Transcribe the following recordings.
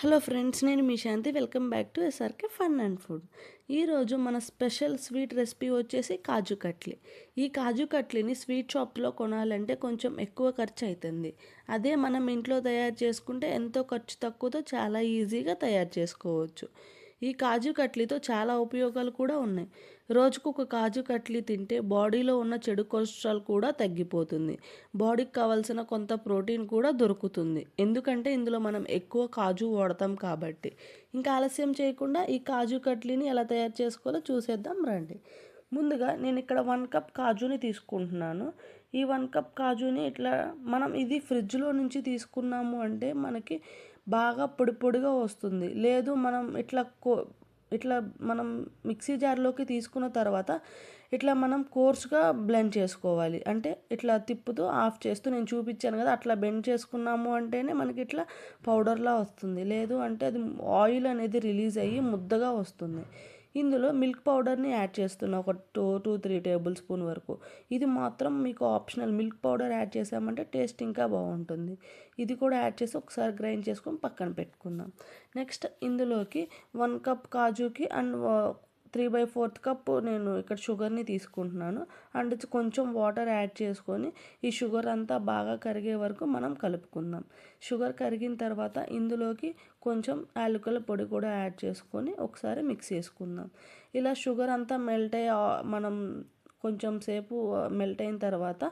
Hello friends నేను మీ Shanti. Welcome back to SRK fun and food. ఈరోజు మన special sweet recipe వచ్చేసి కాజు కట్లీ. ఈ కాజు కట్లీని స్వీట్ షాప్లో కొనాలంటే కొంచెం ఎక్కువ ఖర్చు అవుతుంది అదే మనం ఇంట్లో తయారు చేసుకుంటే ఎంతో ఖర్చు తక్కువతో చాలా ఈజీగా తయారు చేసుకోవచ్చు. ఈ కాజు కట్లీతో చాలా ఉపయోగాలు కూడా ఉన్నాయి. రోజుకు ఒక కాజు కట్లీ తింటే బాడీలో ఉన్న చెడు కొలెస్ట్రాల్ కూడా తగ్గిపోతుంది. బాడీకి కావాల్సిన కొంత ప్రోటీన్ కూడా దొరుకుతుంది. ఎందుకంటే ఇందులో మనం ఎక్కువ కాజు వాడతాం కాబట్టి. ఇంకా ఆలస్యం చేయకుండా ఈ కాజు కట్లీని ఎలా తయారు చేసుకోవాలో చూసేద్దాం రండి. ముందుగా నేను ఇక్కడ వన్ కప్ కాజుని తీసుకుంటున్నాను. ఈ వన్ కప్ కాజుని ఇట్లా మనం ఇది ఫ్రిడ్జ్లో నుంచి తీసుకున్నాము అంటే మనకి బాగా పొడి పొడిగా వస్తుంది. లేదు మనం ఇట్లా కో ఇట్లా మనం మిక్సీ జార్లోకి తీసుకున్న తర్వాత ఇట్లా మనం కోర్స్గా బ్లెండ్ చేసుకోవాలి. అంటే ఇట్లా తిప్పుతూ ఆఫ్ చేస్తూ నేను చూపించాను కదా అట్లా బెండ్ చేసుకున్నాము అంటేనే మనకి ఇట్లా పౌడర్లా వస్తుంది. లేదు అంటే అది ఆయిల్ అనేది రిలీజ్ అయ్యి ముద్దగా వస్తుంది. ఇందులో మిల్క్ పౌడర్ని యాడ్ చేస్తున్నా ఒక two two three tablespoon వరకు. ఇది మాత్రం మీకు ఆప్షనల్. మిల్క్ పౌడర్ యాడ్ చేసామంటే టేస్ట్ ఇంకా బాగుంటుంది. ఇది కూడా యాడ్ చేసి ఒకసారి గ్రైండ్ చేసుకొని పక్కన పెట్టుకుందాం. నెక్స్ట్ ఇందులోకి one cup కాజుకి and three by fourth cup నేను ఇక్కడ షుగర్ని తీసుకుంటున్నాను. అండ్ కొంచెం వాటర్ యాడ్ చేసుకొని ఈ షుగర్ అంతా బాగా కరిగే వరకు మనం కలుపుకుందాం. షుగర్ కరిగిన తర్వాత ఇందులోకి కొంచెం యాలకుల పొడి కూడా యాడ్ చేసుకొని ఒకసారి మిక్స్ చేసుకుందాం. ఇలా షుగర్ అంతా మెల్ట్ అయ్యి మనం కొంచెం సేపు మెల్ట్ అయిన తర్వాత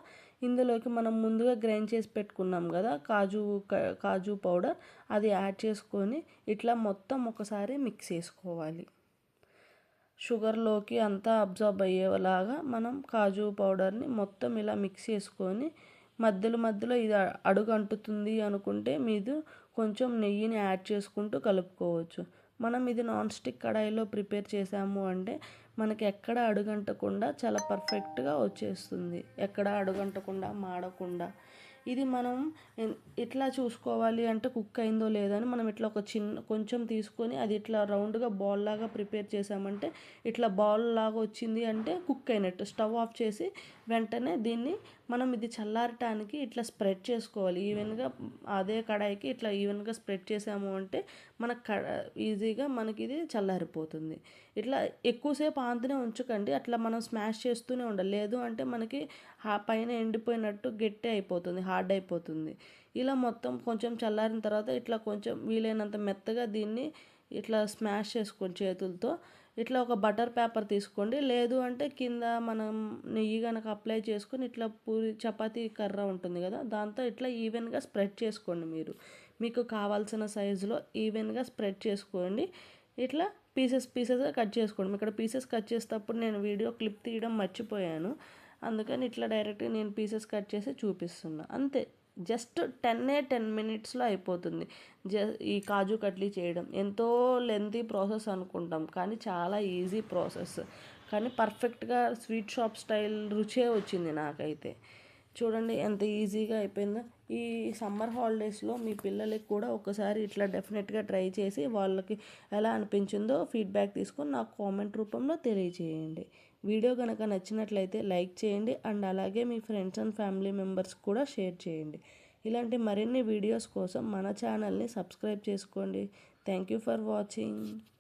ఇందులోకి మనం ముందుగా గ్రైండ్ చేసి పెట్టుకున్నాం కదా కాజు కాజు పౌడర్ అది యాడ్ చేసుకొని ఇట్లా మొత్తం ఒకసారి మిక్స్ చేసుకోవాలి. షుగర్లోకి అంతా అబ్జర్బ్ అయ్యేలాగా మనం కాజు పౌడర్ని మొత్తం ఇలా మిక్స్ చేసుకొని మధ్యలో మధ్యలో ఇది అడుగు అంటుతుంది అనుకుంటే మీరు కొంచెం నెయ్యిని యాడ్ చేసుకుంటూ కలుపుకోవచ్చు. మనం ఇది నాన్ స్టిక్ కడాయిలో ప్రిపేర్ చేసాము అంటే మనకి ఎక్కడ అడుగంటకుండా చాలా పర్ఫెక్ట్గా వచ్చేస్తుంది. ఎక్కడ అడుగంటకుండా మాడకుండా. ఇది మనం ఎట్లా చూసుకోవాలి అంటే కుక్ అయిందో లేదని మనం ఇట్లా ఒక చిన్న కొంచెం తీసుకొని అది ఇట్లా రౌండ్గా బాల్ లాగా ప్రిపేర్ చేసామంటే ఇట్లా బాల్ లాగా వచ్చింది అంటే కుక్ అయినట్టు. స్టవ్ ఆఫ్ చేసి వెంటనే దీన్ని మనం ఇది చల్లారటానికి ఇట్లా స్ప్రెడ్ చేసుకోవాలి. ఈవెన్గా అదే కడాయికి ఇట్లా ఈవెన్గా స్ప్రెడ్ చేసాము అంటే మనకు కడ ఈజీగా మనకి ఇది చల్లారిపోతుంది. ఇట్లా ఎక్కువసేపు ఆంతనే ఉంచకండి. అట్లా మనం స్మాష్ చేస్తూనే ఉండాలి. లేదు అంటే మనకి పైన ఎండిపోయినట్టు గట్టి అయిపోతుంది. హార్డ్ అయిపోతుంది ఇలా మొత్తం కొంచెం చల్లారిన తర్వాత ఇట్లా కొంచెం వీలైనంత మెత్తగా దీన్ని ఇట్లా స్మాష్ చేసుకోండి చేతులతో. ఇట్లా ఒక బటర్ పేపర్ తీసుకోండి. లేదు అంటే కింద మనం నెయ్యి కనుక అప్లై చేసుకొని ఇట్లా పూరి చపాతీ కర్ర ఉంటుంది కదా దాంతో ఇట్లా ఈవెన్గా స్ప్రెడ్ చేసుకోండి మీరు. మీకు కావాల్సిన సైజులో ఈవెన్గా స్ప్రెడ్ చేసుకోండి. ఇట్లా పీసెస్ పీసెస్గా కట్ చేసుకోండి. ఇక్కడ పీసెస్ కట్ చేసేటప్పుడు నేను వీడియో క్లిప్ తీయడం మర్చిపోయాను. అందుకని ఇట్లా డైరెక్ట్గా నేను పీసెస్ కట్ చేసి చూపిస్తున్నా. అంతే. జస్ట్ టెన్నే టెన్ మినిట్స్లో అయిపోతుంది. జ ఈ కాజు కట్లీ చేయడం. ఎంతో లెంతీ ప్రాసెస్ అనుకుంటాం. కానీ చాలా ఈజీ ప్రాసెస్. కానీ పర్ఫెక్ట్గా స్వీట్ షాప్ స్టైల్ రుచే వచ్చింది నాకైతే. చూడండి ఎంత ఈజీగా అయిపోయిందో. ఈ సమ్మర్ హాలిడేస్లో మీ పిల్లలకి కూడా ఒకసారి ఇట్లా డెఫినెట్గా ట్రై చేసి వాళ్ళకి ఎలా అనిపించిందో ఫీడ్బ్యాక్ తీసుకొని నాకు కామెంట్ రూపంలో తెలియజేయండి వీడియో కనుక నచ్చినట్లయితే లైక్ చేయండి అండ్ అలాగే మీ ఫ్రెండ్స్ అండ్ ఫ్యామిలీ మెంబర్స్ కూడా షేర్ చేయండి. ఇలాంటి మరిన్ని వీడియోస్ కోసం మన ఛానల్ని సబ్స్క్రైబ్ చేసుకోండి. Thank you for watching.